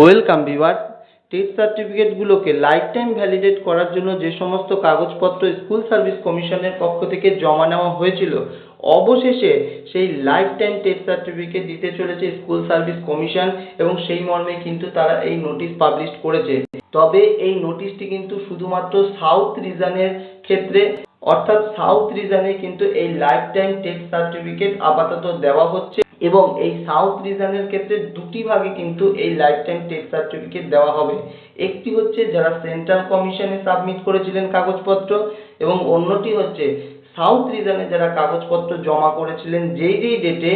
Welcome viewer TET সার্টিফিকেটগুলোকে life time validate করার জন্য যে সমস্ত কাগজপত্র স্কুল সার্ভিস কমিশনের পক্ষ থেকে জমা নেওয়া হয়েছিল, অবশেষে সেই লাইফ টাইম টেট সার্টিফিকেট দিতে চলেছে স্কুল সার্ভিস কমিশন এবং সেই মর্মে কিন্তু তারা এই নোটিশ পাবলিশ করেছে। তবে এই নোটিশটি কিন্তু শুধুমাত্র সাউথ রিজনের ক্ষেত্রে, অর্থাৎ সাউথ রিজনে কিন্তু এই লাইফ টাইম টেট সার্টিফিকেট আপাতত দেওয়া হচ্ছে। এবং এই সাউথ রিজনের ক্ষেত্রে দুটি ভাগে কিন্তু এই লাইফ টাইম টেট সার্টিফিকেট দেওয়া হবে। একটি হচ্ছে যারা সেন্ট্রাল কমিশনে সাবমিট করেছিলেন কাগজপত্র এবং অন্যটি হচ্ছে সাউথ রিজনে যারা কাগজপত্র জমা করেছিলেন, যেই যেই ডেটে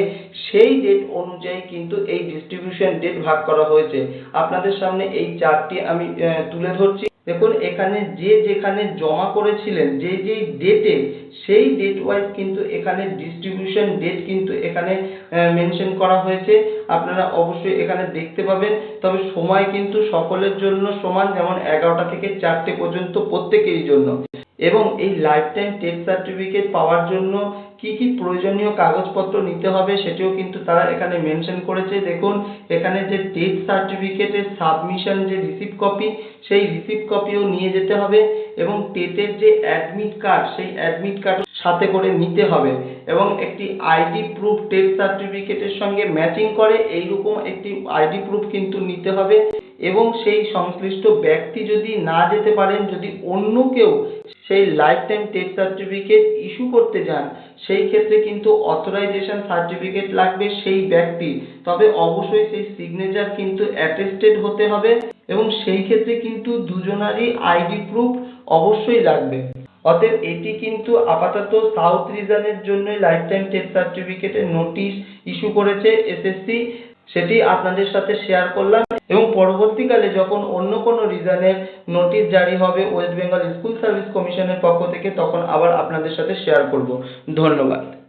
সেই ডেট অনুযায়ী কিন্তু এই ডিস্ট্রিবিউশন ডেট ভাগ করা হয়েছে। আপনাদের সামনে এই চার্টটি আমি তুলে ধরছি। দেখুন, এখানে যে যেখানে জমা করেছিলেন, যে যেই ডেটে সেই ডেট ওয়াইজ কিন্তু এখানে ডিস্ট্রিবিউশন ডেট কিন্তু এখানে মেনশন করা হয়েছে। আপনারা অবশ্যই এখানে দেখতে পাবেন। তবে সময় কিন্তু সকলের জন্য সমান, যেমন এগারোটা থেকে চারটে পর্যন্ত প্রত্যেকেরই জন্য। এবং এই লাইফ টাইম টেট সার্টিফিকেট পাওয়ার জন্য কি কি প্রয়োজনীয় কাগজপত্র নিতে হবে সেটিও কিন্তু তারা এখানে মেনশন করেছে। দেখুন, এখানে যে টেট সার্টিফিকেটের সাবমিশন যে রিসিপ্ট কপি সেই রিসিপ্ট কপিও নিয়ে যেতে হবে এবং টেটের যে অ্যাডমিট কার্ড সেই অ্যাডমিট কার্ড সাথে করে নিতে হবে এবং একটি আইডি প্রুফ টেট সার্টিফিকেটের সঙ্গে ম্যাচিং করে এইরকম একটি আইডি প্রুফ কিন্তু নিতে হবে এবং সেই সংশ্লিষ্ট ব্যক্তি যদি না যেতে পারেন, যদি অন্য কেউ সেই life time TET certificate issue করতে যান সেই ক্ষেত্রে কিন্তু অথরাইজেশন সার্টিফিকেট লাগবে সেই ব্যক্তি। তবে অবশ্যই সেই সিগনেচার কিন্তু অ্যাটেস্টেড হতে হবে এবং সেই ক্ষেত্রে কিন্তু দুজনারই আইডি প্রুফ অবশ্যই লাগবে। অতএব এটি কিন্তু আপাতত সাউথ রিজনের জন্য লাইফ টাইম টেট সার্টিফিকেটের নোটিশ ইস্যু করেছে এসএসসি সেটি আপনাদের সাথে শেয়ার করলাম। এবং পরবর্তীকালে যখন অন্য কোনো রিজনের নোটিশ জারি হবে ওয়েস্ট বেঙ্গল স্কুল সার্ভিস কমিশনের পক্ষ থেকে, তখন আবার আপনাদের সাথে শেয়ার করব। ধন্যবাদ।